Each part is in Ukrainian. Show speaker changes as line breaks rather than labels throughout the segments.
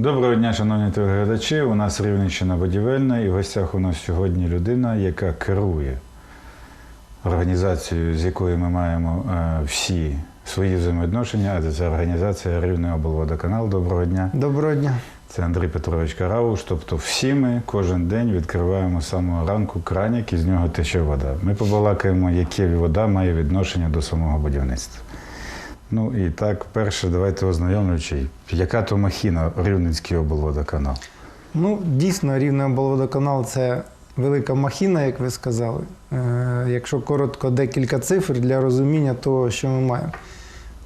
Доброго дня, шановні телеглядачі. У нас Рівненщина будівельна і в гостях у нас сьогодні людина, яка керує організацією, з якою ми маємо е, всі свої взаємовідношення, а це організація Рівний облводоканал. Доброго дня.
Доброго дня.
Це Андрій Петрович Карауш. Тобто всі ми кожен день відкриваємо з самого ранку краник і з нього тече вода. Ми побалакаємо, яке вода має відношення до самого будівництва. Ну і так, перше, давайте ознайомлюючи, яка то махіна Рівненський облводоканал.
Ну, дійсно, Рівний облводоканал – це велика махіна, як ви сказали. Е, якщо коротко, декілька цифр для розуміння того, що ми маємо.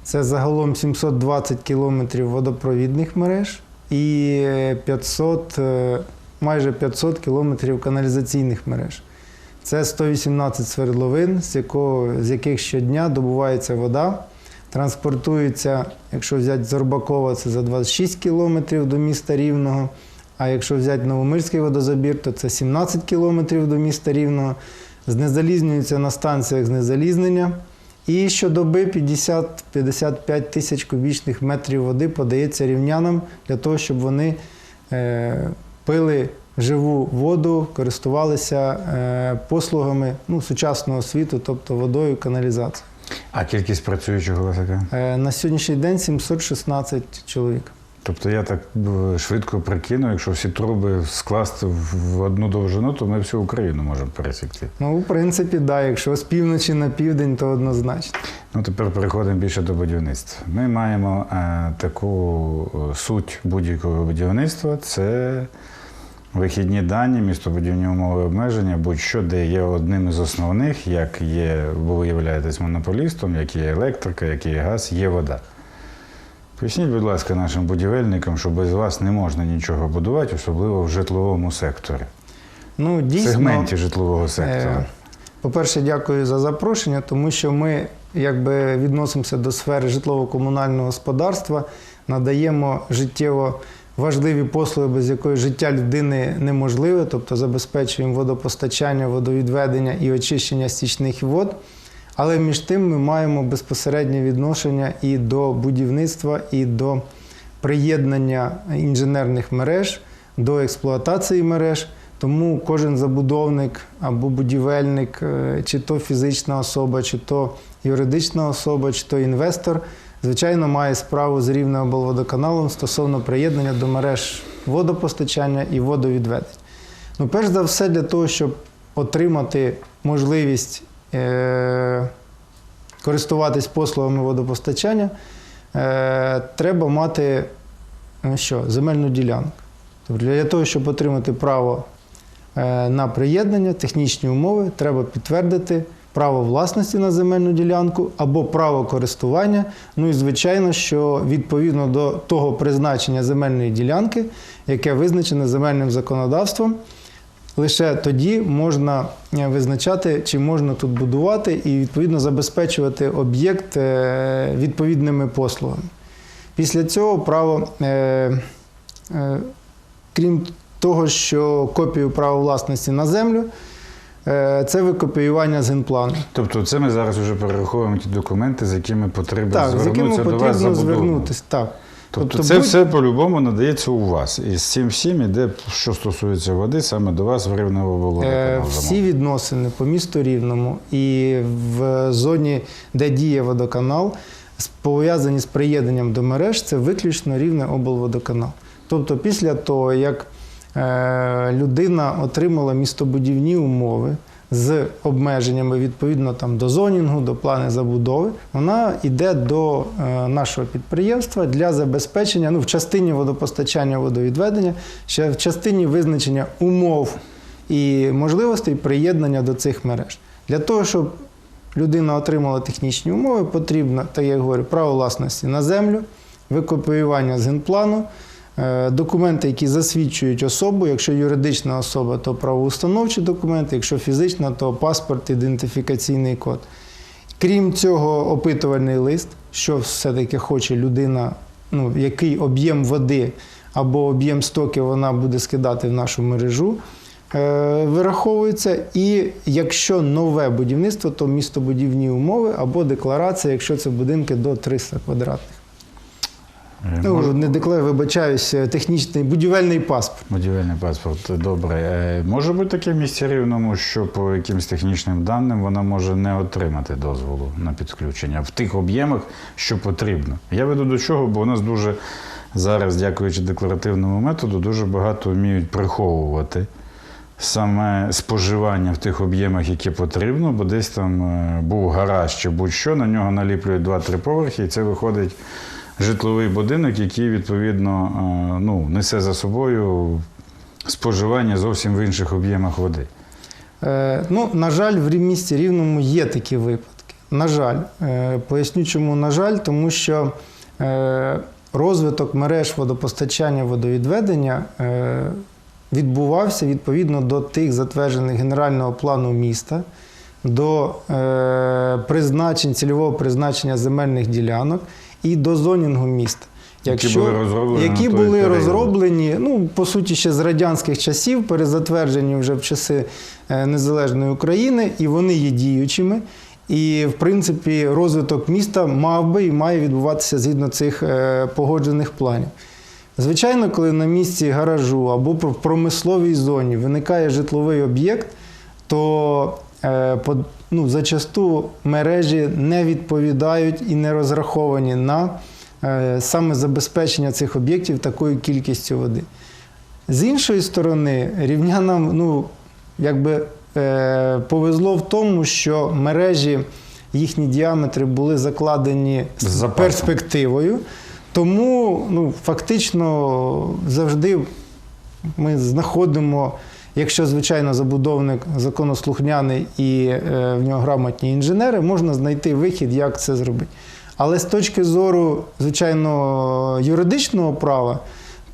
Це загалом 720 кілометрів водопровідних мереж і 500, е, майже 500 кілометрів каналізаційних мереж. Це 118 свердловин, з, якого, з яких щодня добувається вода. Транспортується, якщо взяти Зорбакова, це за 26 кілометрів до міста Рівного. А якщо взяти Новомирський водозабір, то це 17 кілометрів до міста Рівного. Знезалізнюється на станціях знезалізнення. І щодоби 50-55 тисяч кубічних метрів води подається рівнянам для того, щоб вони е, пили живу воду, користувалися е, послугами ну, сучасного світу, тобто водою, каналізацією.
А кількість працюючих яка?
Е, на сьогоднішній день 716 чоловік.
Тобто я так е, швидко прикину, якщо всі труби скласти в одну довжину, то ми всю Україну можемо пересікти.
Ну, в принципі, так, да, якщо з півночі на південь, то однозначно.
Ну, тепер переходимо більше до будівництва. Ми маємо е, таку е, суть будь-якого будівництва це вихідні дані, містобудівні умови обмеження, будь-що, де є одним із основних, як є, бо ви являєтесь монополістом, як є електрика, як є газ, є вода. Поясніть, будь ласка, нашим будівельникам, що без вас не можна нічого будувати, особливо в житловому секторі,
Ну,
в сегменті житлового сектора.
Е, По-перше, дякую за запрошення, тому що ми якби відносимося до сфери житлово-комунального господарства, надаємо життєво важливі послуги, без якої життя людини неможливе, тобто забезпечуємо водопостачання, водовідведення і очищення стічних вод. Але між тим ми маємо безпосереднє відношення і до будівництва, і до приєднання інженерних мереж, до експлуатації мереж. Тому кожен забудовник або будівельник, е, чи то фізична особа, чи то юридична особа, чи то інвестор, звичайно, має справу з рівним облводоканалом стосовно приєднання до мереж водопостачання і водовідведення. Ну, перш за все, для того, щоб отримати можливість е- користуватись послугами водопостачання, е- треба мати е, що, земельну ділянку. Тобто для того, щоб отримати право е, на приєднання, технічні умови, треба підтвердити право власності на земельну ділянку або право користування. Ну і звичайно, що відповідно до того призначення земельної ділянки, яке визначене земельним законодавством, лише тоді можна е, визначати, чи можна тут будувати і відповідно забезпечувати об'єкт е, відповідними послугами. Після цього право. е, Крім того, що копію права власності на землю, це викопіювання з генплану.
Тобто це ми зараз вже перераховуємо ті документи, з якими потрібно
Так, з якими
звернутися до вас
потрібно звернутися. Так.
Тобто,
Тобто
це
будь-
все по-любому надається у вас. І з цим всім іде, що стосується води, саме до вас в Рівнево
Е, Всі відносини по місту Рівному і в зоні, де діє водоканал, пов'язані з приєднанням до мереж, це виключно рівне облводоканал. Тобто, після того, як е, людина отримала містобудівні умови з обмеженнями відповідно там, до зонінгу, до плану забудови, вона йде до е, нашого підприємства для забезпечення ну, в частині водопостачання водовідведення, ще в частині визначення умов і можливостей приєднання до цих мереж. Для того, щоб людина отримала технічні умови, потрібно, так я говорю, право власності на землю, викопіювання з генплану, е, документи, які засвідчують особу. Якщо юридична особа, то правоустановчі документи, якщо фізична, то паспорт, ідентифікаційний код. Крім цього, опитувальний лист, що все-таки хоче людина, ну, який об'єм води або об'єм стоків вона буде скидати в нашу мережу, е, вираховується. І якщо нове будівництво, то містобудівні умови або декларація, якщо це будинки до 300 квадратних. Ну, не декларую, вибачаюсь, е, технічний будівельний паспорт.
Будівельний паспорт, добре. Е, Може бути таке в місті рівному, що по якимось технічним даним вона може не отримати дозволу на підключення в тих об'ємах, що потрібно. Я веду до чого, бо у нас дуже зараз, дякуючи декларативному методу, дуже багато вміють приховувати саме споживання в тих об'ємах, які потрібно, бо десь там е, був гараж чи будь-що, на нього наліплюють 2-3 поверхи, і це виходить житловий будинок, який відповідно е, ну, несе за собою споживання зовсім в інших об'ємах води.
Е, ну, на жаль, в місті Рівному є такі випадки. На жаль, Е, поясню, чому на жаль, тому що розвиток мереж водопостачання водовідведення відбувався відповідно до тих затверджених генерального плану міста, до призначень, цільового призначення земельних ділянок і до зонінгу міста.
Які були розроблені
які були розроблені, ну, по суті, ще з радянських часів, перезатверджені вже в часи е, Незалежної України, і вони є діючими. І, в принципі, розвиток міста мав би і має відбуватися згідно цих е, погоджених планів. Звичайно, коли на місці гаражу або в промисловій зоні виникає житловий об'єкт, то ну, зачасту мережі не відповідають і не розраховані на е, саме забезпечення цих об'єктів такою кількістю води. З іншої сторони, рівнянам ну, якби, е, повезло в тому, що мережі, їхні діаметри були закладені
З
з
запасом.
перспективою. Тому ну, фактично завжди ми знаходимо, якщо, звичайно, забудовник законослухняний і е, в нього грамотні інженери, можна знайти вихід, як це зробити. Але з точки зору, звичайно, юридичного права,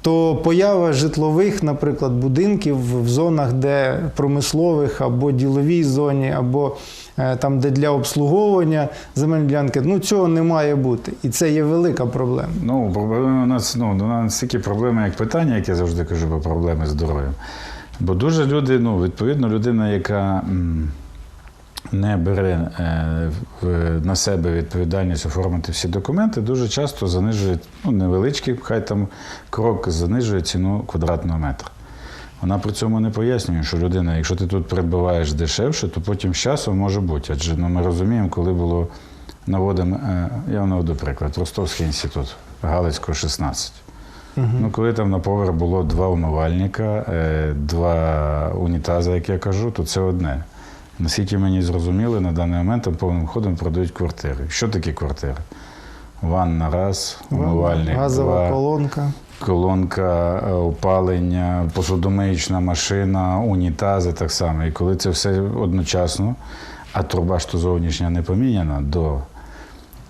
то поява житлових, наприклад, будинків в зонах, де промислових або діловій зоні, або е, там, де для обслуговування земельної ну цього не має бути. І це є велика проблема.
Ну, проблема у нас ну, у нас стільки проблеми, як питання, як я завжди кажу, бо проблеми з здоров'ям. Бо дуже люди, ну, відповідно, людина, яка не бере е, на себе відповідальність оформити всі документи, дуже часто занижує, ну, невеличкий, хай там крок, занижує ціну квадратного метра. Вона при цьому не пояснює, що людина, якщо ти тут придбаваєш дешевше, то потім з часом може бути. Адже ну, ми розуміємо, коли було наводимо, е, я наведу приклад, Ростовський інститут, Галицького 16. Ну, коли там на поверх було два умивальника, е, два унітази, як я кажу, то це одне. Наскільки мені зрозуміли, на даний момент там повним ходом продають квартири. Що таке квартири? Ванна раз, умивальник,
Газова
два,
колонка.
колонка, е, опалення, посудомиючна машина, унітази так само. І коли це все одночасно, а труба ж то зовнішня не поміняна до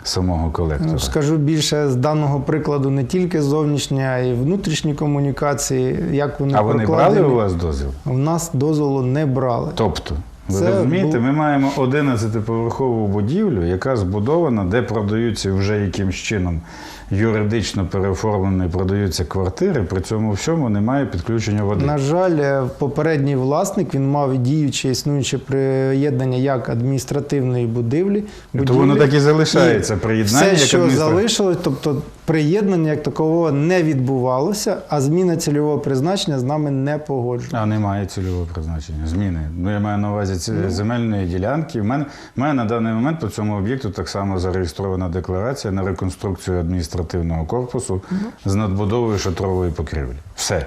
самого колектора.
Ну, скажу більше з даного прикладу не тільки зовнішні, а й внутрішні комунікації. Як вони
а вони
прокладені.
брали у вас дозвіл?
У нас дозволу не брали.
Тобто, ви
Це
розумієте,
був-
ми маємо 11-поверхову будівлю, яка збудована, де продаються вже якимсь чином юридично переоформлені, продаються квартири, при цьому всьому немає підключення води.
На жаль, е, попередній власник він мав діюче існуюче приєднання як адміністративної будівлі.
То воно так і залишається
І
приєднання.
Все,
як
що
адміністра-
залишилось, тобто приєднання як такового не відбувалося, а зміна цільового призначення з нами не погоджена.
А немає цільового призначення. Зміни. Ну, я маю на увазі ці земельної ділянки. У мене, мене на даний момент по цьому об'єкту так само зареєстрована декларація на реконструкцію адміністративного корпусу з надбудовою шатрової покрівлі. Все.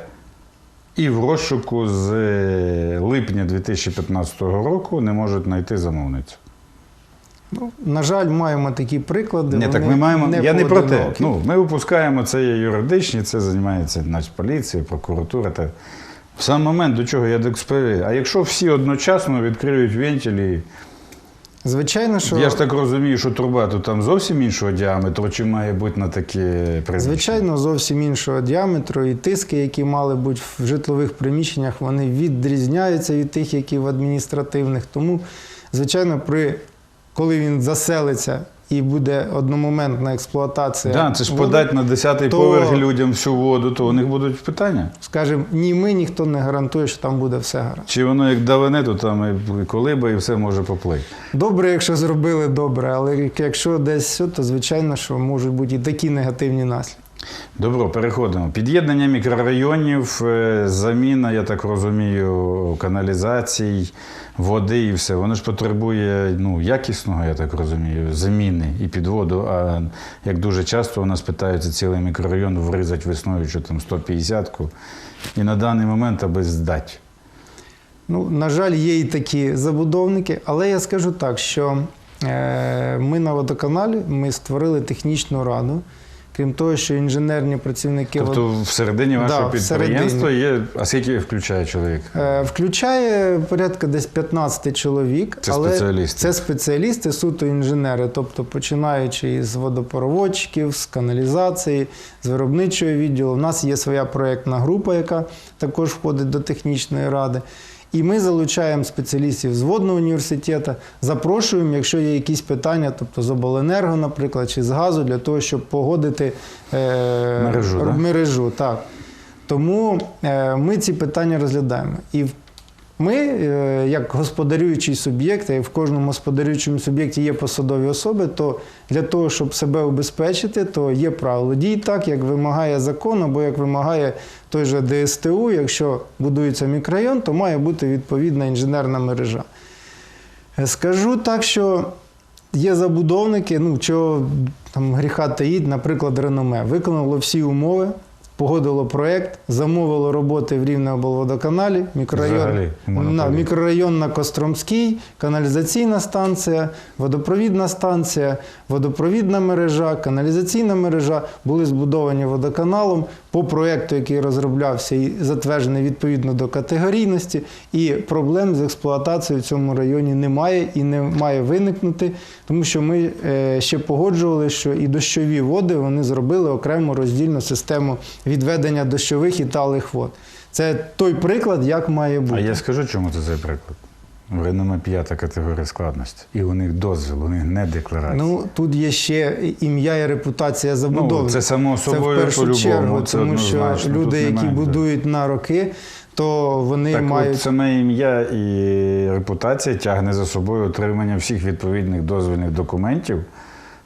І в розшуку з е, липня 2015 року не можуть знайти замовницю.
Ну, на жаль, маємо такі приклади.
Ні, так ми маємо. я не про те. Ну, ми випускаємо це є юридичні, це займається значить, поліція, прокуратура. Та... В сам момент до чого я дексперію. А якщо всі одночасно відкриють вентилі,
Звичайно, що
я ж так розумію, що труба тут там зовсім іншого діаметру, чи має бути на таке приміщення?
Звичайно, зовсім іншого діаметру, і тиски, які мали бути в житлових приміщеннях, вони відрізняються від тих, які в адміністративних. Тому, звичайно, при коли він заселиться і буде одномоментна експлуатація,
Да, це ж
води,
подати на 10-й поверх людям всю воду, то у них будуть питання.
скажімо, ні ми, ніхто не гарантує, що там буде все гаразд.
Чи воно як даване, то там і колиба, і все може поплити.
Добре, якщо зробили добре, але якщо десь все, то звичайно, що можуть бути і такі негативні наслідки.
Добро, переходимо. Під'єднання мікрорайонів, е, заміна, я так розумію, каналізацій, води і все. Воно ж потребує ну, якісного, я так розумію, заміни і підводу. А як дуже часто у нас питаються цілий мікрорайон врізати весною, що там 150-ку. І на даний момент аби здати.
Ну, на жаль, є і такі забудовники, але я скажу так, що е, ми на водоканалі ми створили технічну раду. Крім того, що інженерні працівники
Тобто всередині вашого
Да,
підприємства є. А скільки включає чоловік?
Е, Включає порядка десь 15 чоловік.
Це
але
спеціалісти?
Це спеціалісти, суто інженери, тобто починаючи із водопроводчиків, з каналізації, з виробничого відділу. У нас є своя проєктна група, яка також входить до технічної ради. І ми залучаємо спеціалістів з водного університету, запрошуємо, якщо є якісь питання, тобто з обленерго, наприклад, чи з газу, для того, щоб погодити е,
Мережу,
мережу. Так. Тому е, ми ці питання розглядаємо. І в- ми, е, як господарюючий суб'єкт, і в кожному господарюючому суб'єкті є посадові особи, то для того, щоб себе убезпечити, то є правило дій так, як вимагає закон, або як вимагає той же ДСТУ. Якщо будується мікрорайон, то має бути відповідна інженерна мережа. Е, Скажу так, що є забудовники, ну чого там гріха таїть, наприклад, реноме, виконало всі умови, погодило проєкт, замовило роботи в Рівнеоблводоканалі, мікрорайон,
Взагалі,
на, мікрорайон на Костромській, каналізаційна станція, водопровідна станція, водопровідна мережа, каналізаційна мережа були збудовані водоканалом по проєкту, який розроблявся і затверджений відповідно до категорійності. І проблем з експлуатацією в цьому районі немає і не має виникнути, тому що ми е, ще погоджували, що і дощові води вони зробили окрему роздільну систему відведення дощових і талих вод. Це той приклад, як має бути.
А я скажу, чому це цей приклад. В Реноме п'ята категорія складності. І у них дозвіл, у них не декларація.
Ну тут є ще ім'я і репутація забудови.
Ну, це само
Це в першу чергу,
це
тому що люди, які
немає,
будують на роки, то вони
так
мають
от саме ім'я і репутація тягне за собою отримання всіх відповідних дозвільних документів,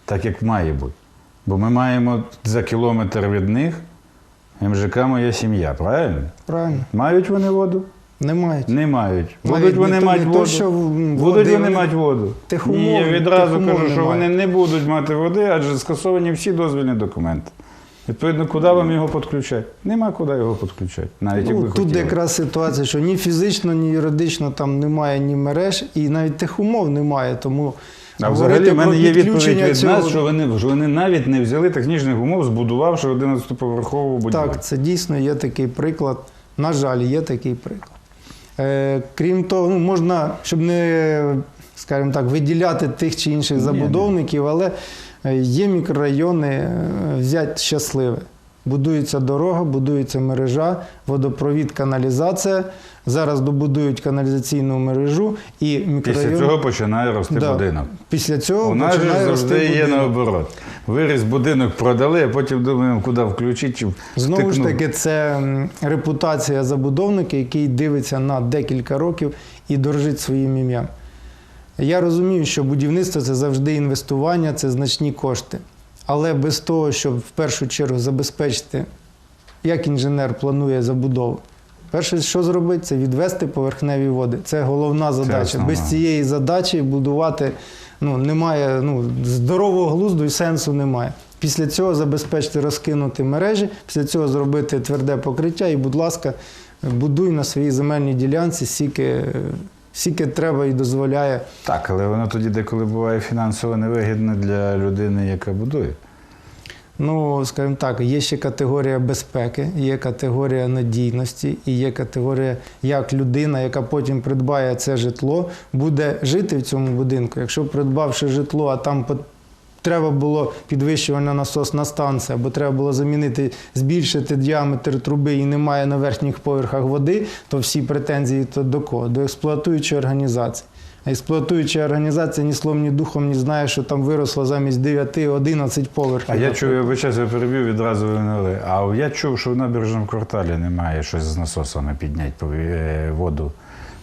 так як має бути. Бо ми маємо за кілометр від них МЖК моя сім'я, правильно?
правильно,
Мають вони воду?
Не мають.
Не мають.
Навіть
Будуть вони мати воду.
то, що
Будуть
води
вони мати воду.
Тих
Ні, я відразу
тих
кажу, що
немає.
вони не будуть мати води, адже скасовані всі дозвільні документи. Відповідно, куди вам його підключати? Нема куди його підключати. Навіть
Ну,
якби
тут
хотіли.
якраз ситуація, що ні фізично, ні юридично там немає ні мереж, і навіть тих умов немає. Тому
А взагалі в мене є відповідь від
цього-
нас, що вони, що вони навіть не взяли технічних умов, збудувавши 11-поверхову будівлю.
Так, це дійсно є такий приклад. На жаль, є такий приклад. Е, крім того, ну, можна, щоб не, скажімо так, виділяти тих чи інших забудовників, але е, є мікрорайони, взяти взять щасливе. Будується дорога, будується мережа, водопровід, каналізація. Зараз добудують каналізаційну мережу і мікрорайон.
Після цього починає рости
Да.
будинок.
Після цього
У нас
починає
завжди
рости
є
будинок.
наоборот. Виріс будинок продали, а потім думаємо, куди включити чи
Знову ж таки, це репутація забудовника, який дивиться на декілька років і дорожить своїм ім'ям. Я розумію, що будівництво це завжди інвестування, це значні кошти. Але без того, щоб в першу чергу забезпечити, як інженер планує забудову. Перше, що зробити, це відвести поверхневі води. Це головна задача.
основна.
Без цієї задачі будувати ну, немає ну, здорового глузду і сенсу немає. Після цього забезпечити розкинути мережі, після цього зробити тверде покриття і, будь ласка, будуй на своїй земельній ділянці, скільки, скільки треба і дозволяє.
Так, але воно тоді деколи буває фінансово невигідне для людини, яка будує.
Ну, скажімо так, є ще категорія безпеки, є категорія надійності і є категорія, як людина, яка потім придбає це житло, буде жити в цьому будинку. Якщо придбавши житло, а там треба було підвищувальна насосна станція, або треба було замінити, збільшити діаметр труби і немає на верхніх поверхах води, то всі претензії то до кого? До експлуатуючої організації. А експлуатуюча організація ні словом, ні духом не знає, що там виросло замість 9-11 поверхів.
А я чув, я вибачаюсь, я перебив відразу винули. А я чув, що в набережному кварталі немає щось з насосами підняти е, воду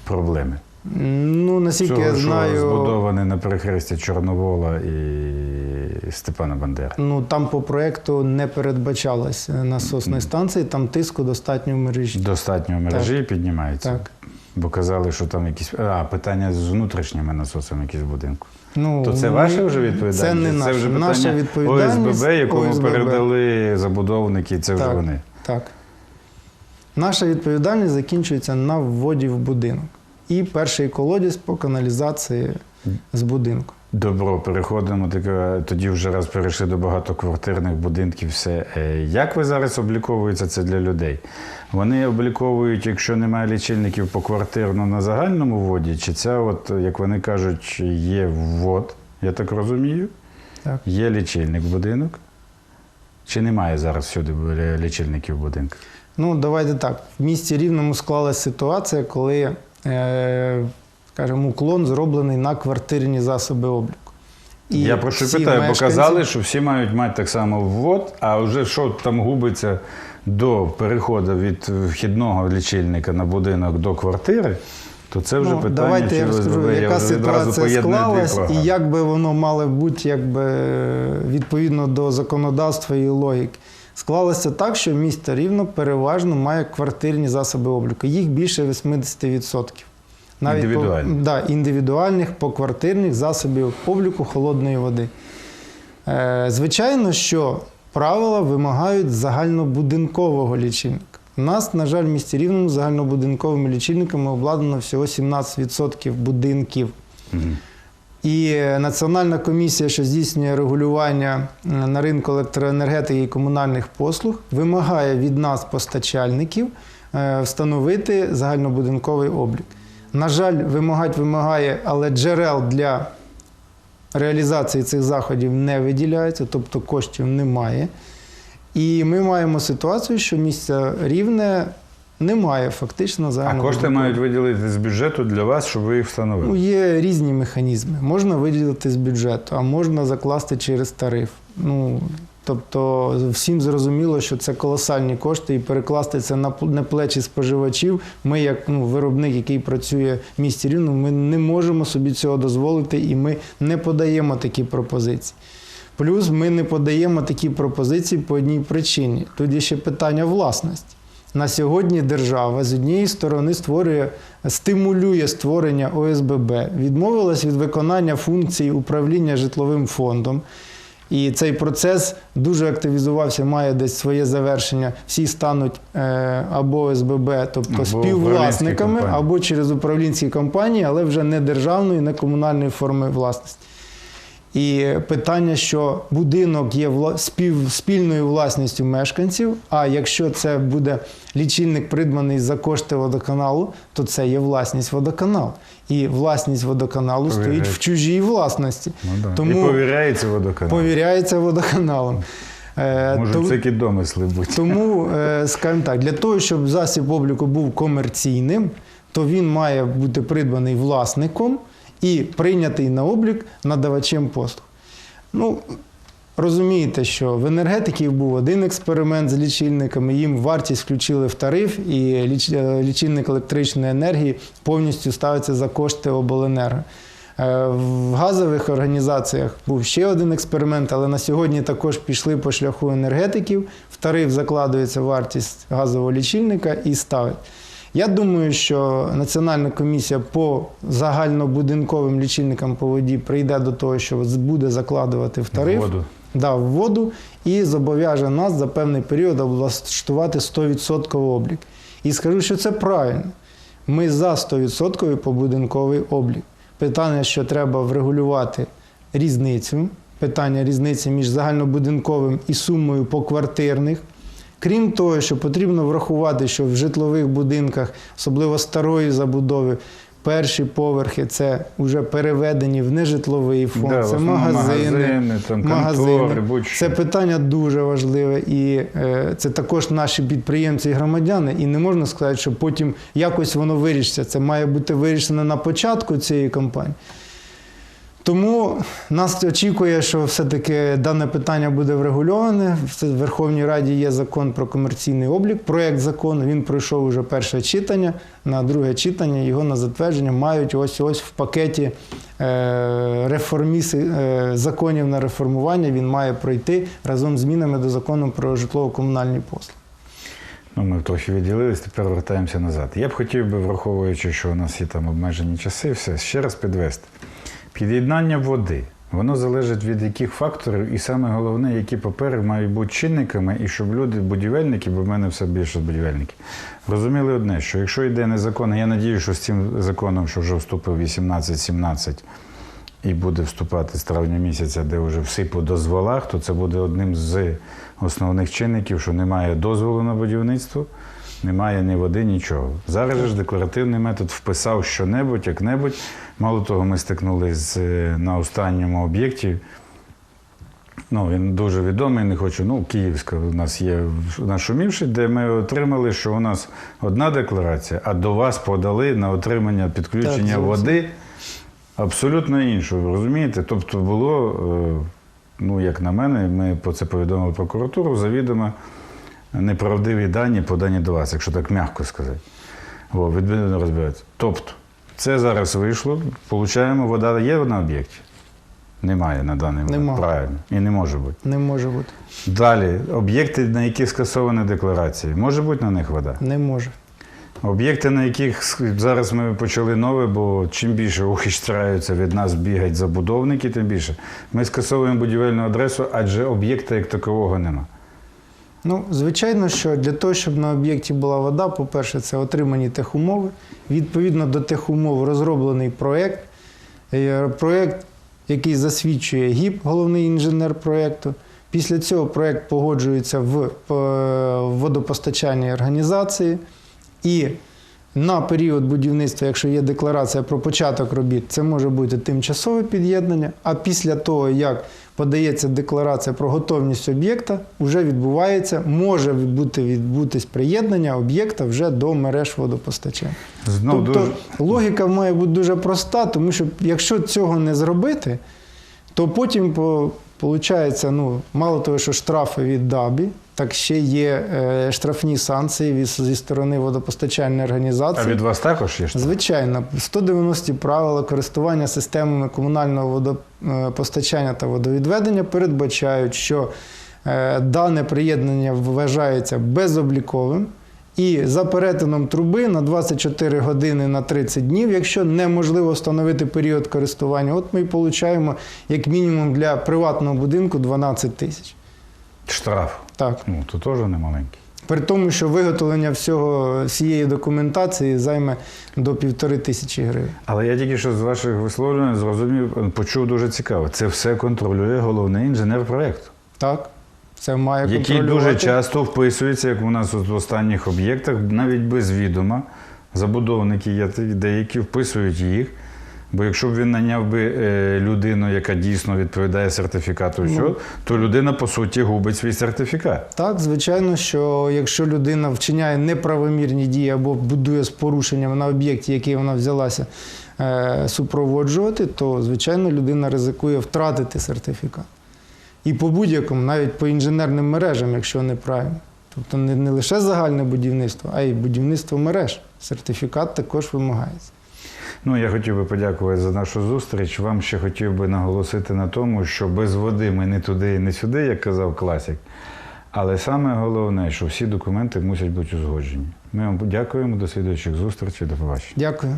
проблеми.
Ну, наскільки
Цього,
я
що збудований на перехресті Чорновола і Степана Бандери.
ну там по проекту не передбачалась насосної станції, там тиску достатньо в мережі.
Достатньо в мережі піднімається.
Так.
Бо казали, що там якісь. А, питання з внутрішніми насосами якісь в будинку.
Ну,
То це ваша вже відповідальність?
Це не наша.
вже
наша
питання
відповідальність.
ОСББ, якому
ОСББ.
передали забудовники, це вже
Так.
вони.
Так. Наша відповідальність закінчується на вводі в будинок. І перший колодязь по каналізації з будинку.
Добро, переходимо. таке, Тоді вже раз перейшли до багатоквартирних будинків. Все. Е, Як ви зараз обліковуєте це для людей? Вони обліковують, якщо немає лічильників поквартирно на загальному вводі, чи це, от, як вони кажуть, є ввод, я так розумію,
Так.
є лічильник будинок. Чи немає зараз всюди лічильників в будинках?
Ну, давайте так. В місті Рівному склалася ситуація, коли, е, скажімо, уклон зроблений на квартирні засоби обліку. І
Я про що питаю, бо казали, що всі мають мати так само ввод, а вже що там губиться до переходу від вхідного лічильника на будинок до квартири, то це вже
Ну,
питання.
давайте я розкажу. Яка ситуація склалась і як би воно мало бути якби, відповідно до законодавства і логіки. Склалося так, що місто Рівно переважно має квартирні засоби обліку. Їх більше 80%.
Індивідуальних.
По, да, індивідуальних поквартирних засобів обліку холодної води. Е, звичайно, що правила вимагають загальнобудинкового лічильника. У нас, на жаль, в місті Рівному загальнобудинковими лічильниками обладнано всього 17% будинків.
Мгм.
І Національна комісія, що здійснює регулювання е, на ринку електроенергетики і комунальних послуг, вимагає від нас, постачальників, е, встановити загальнобудинковий облік. На жаль, вимагати вимагає, але джерел для реалізації цих заходів не виділяється, тобто коштів немає. І ми маємо ситуацію, що місця рівне немає фактично
А кошти мають виділити з бюджету для вас, щоб ви їх встановили.
Ну, є різні механізми. Можна виділити з бюджету, а можна закласти через тариф. Ну, тобто всім зрозуміло, що це колосальні кошти, і перекласти це на на плечі споживачів. Ми, як ну, виробник, який працює в місті Рівно, ми не можемо собі цього дозволити, і ми не подаємо такі пропозиції. Плюс ми не подаємо такі пропозиції по одній причині. Тут є ще питання власності. На сьогодні держава з однієї сторони створює, стимулює створення ОСББ, відмовилась від виконання функцій управління житловим фондом. І цей процес дуже активізувався, має десь своє завершення. Всі стануть е, або ОСББ, тобто
Або
співвласниками, або через управлінські компанії, але вже не державної, не комунальної форми власності. І питання, що будинок є спів, спільною власністю мешканців, а якщо це буде лічильник придбаний за кошти водоканалу, то це є власність водоканалу. І власність водоканалу стоїть в чужій власності.
Ну, да.
Тому
І повіряється водоканал.
повіряється водоканалом. Е,
Може,
то-
всякі домисли бути.
тому, е, скажімо так, для того, щоб засіб обліку був комерційним, то він має бути придбаний власником і прийнятий на облік надавачем послуг. Ну, розумієте, що в енергетиків був один експеримент з лічильниками, їм вартість включили в тариф, і е, лічильник електричної енергії повністю ставиться за кошти обленерго. Е, В газових організаціях був ще один експеримент, але на сьогодні також пішли по шляху енергетиків. В тариф закладується вартість газового лічильника і ставить. Я думаю, що Національна комісія по загальнобудинковим лічильникам по воді прийде до того, що буде закладувати в тариф
Воду.
да, в воду і зобов'яже нас за певний період облаштувати 100% облік. І скажу, що це правильно. Ми за 100% побудинковий облік. Питання, що треба врегулювати різницю, питання різниці між загальнобудинковим і сумою поквартирних. Крім того, що потрібно врахувати, що в житлових будинках, особливо старої забудови, перші поверхи це вже переведені в нежитловий фонд,
Да,
це магазини,
магазини, там, контори, будь-що.
Це питання дуже важливе, і е, це також наші підприємці і громадяни. І не можна сказати, що потім якось воно вирішиться. Це має бути вирішено на початку цієї кампанії. Тому нас очікує, що все-таки дане питання буде врегульоване. В Верховній Раді є закон про комерційний облік, проєкт закону. Він пройшов уже перше читання. На друге читання його на затвердження мають ось ось в пакеті е, реформіси, е, законів на реформування. Він має пройти разом з змінами до закону про житлово-комунальні послуги.
Ну, ми трохи відділились, тепер вертаємося назад. Я б хотів би, враховуючи, що у нас є там обмежені часи, все ще раз підвести. Під'єднання води. Воно залежить від яких факторів, і саме головне, які папери мають бути чинниками, і щоб люди, будівельники, бо в мене все більше будівельники, розуміли одне, що якщо йде незаконно, я надію, що з цим законом, що вже вступив 18-17 і буде вступати з травня місяця, де вже всі по дозволах, то це буде одним з основних чинників, що немає дозволу на будівництво, немає ні води, нічого. Зараз же ж декларативний метод вписав що-небудь, як-небудь. Мало того, ми стикнулися з, е, на останньому об'єкті. Ну, він дуже відомий, не хочу. Ну, Київська у нас є в- на де ми отримали, що у нас одна декларація, а до вас подали на отримання підключення
Так,
води абсолютно іншу. Розумієте? Тобто було, е, ну, як на мене, ми по це повідомили прокуратуру, завідомо неправдиві дані подані до вас, якщо так м'яко сказати. О, відповідно розбирається. Тобто, це зараз вийшло, получаємо, вода є на об'єкті? Немає на даний момент.
Нема.
Правильно. І не може бути.
Не може бути.
Далі, об'єкти, на яких скасовані декларації. Може бути на них вода?
Не може.
Об'єкти, на яких зараз ми почали нове, бо чим більше ухищраються від нас бігать забудовники, тим більше. Ми скасовуємо будівельну адресу, адже об'єкта як такового нема.
Ну, звичайно, що для того, щоб на об'єкті була вода, по-перше, це отримані техумови. Відповідно до тих умов розроблений проєкт. Е, Проєкт, який засвідчує ГІП, головний інженер проєкту. Після цього проєкт погоджується в е, водопостачальній організації. І на період будівництва, якщо є декларація про початок робіт, це може бути тимчасове під'єднання. А після того, як подається декларація про готовність об'єкта, вже відбувається, може бути відбутись приєднання об'єкта вже до мереж водопостачання.
Знов
тобто
дуже...
логіка має бути дуже проста, тому що якщо цього не зробити, то потім по, получається, ну, мало того, що штрафи від ДАБІ, так ще є е, штрафні санкції зі сторони водопостачальної
А
організації.
від вас також є? штраф?
Звичайно, 190 правила користування системами комунального водопостачання та водовідведення передбачають, що е, дане приєднання вважається безобліковим. І за перетином труби на 24 години на 30 днів, якщо неможливо встановити період користування, от ми і получаємо як мінімум для приватного будинку 12 тисяч.
Штраф.
Так.
Ну, то теж не маленький.
При тому, що виготовлення всього всієї документації займе до півтори тисячі гривень.
Але я тільки що з ваших висловлювань зрозумів, почув дуже цікаво. Це все контролює головний інженер проєкту.
Так, це має
який дуже часто вписується, як у нас в останніх об'єктах, навіть без відома. Забудовники є деякі вписують їх. Бо якщо б він наняв би е, людину, яка дійсно відповідає сертифікату,
Ну.
всього, то людина по суті губить свій сертифікат.
Так, звичайно, що якщо людина вчиняє неправомірні дії або будує з порушенням на об'єкті, який вона взялася е, супроводжувати, то звичайно людина ризикує втратити сертифікат. І по будь-якому, навіть по інженерним мережам, якщо неправильно. Тобто не, не лише загальне будівництво, а й будівництво мереж. Сертифікат також вимагається.
Ну, я хотів би подякувати за нашу зустріч. Вам ще хотів би наголосити на тому, що без води ми не туди і не сюди, як казав класик. Але саме головне, що всі документи мусять бути узгоджені. Ми вам дякуємо, до слідуючих зустрічей, до побачення.
Дякую.